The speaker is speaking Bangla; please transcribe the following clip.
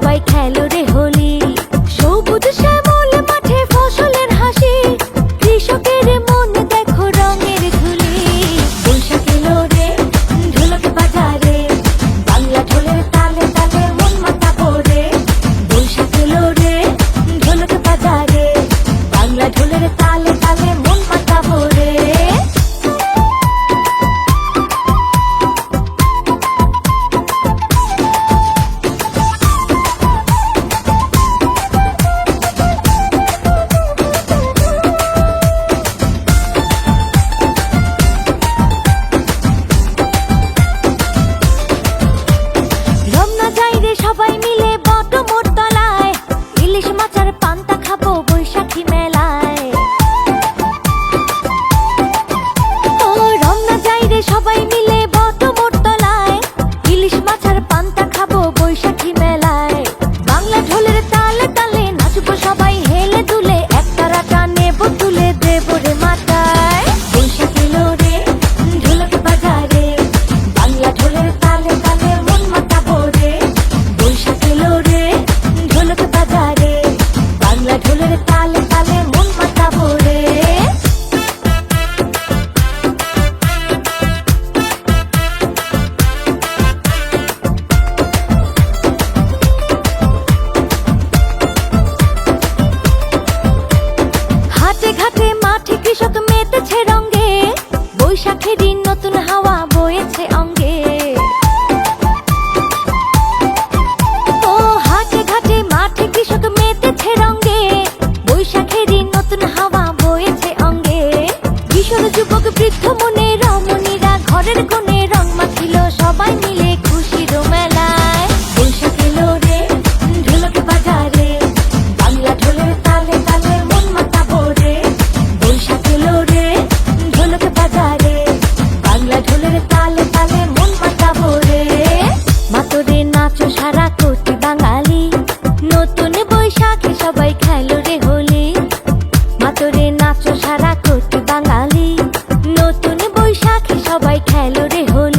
সবাই খেলো রে হোলি। ঘরের কোন সবাই খেলো রে হল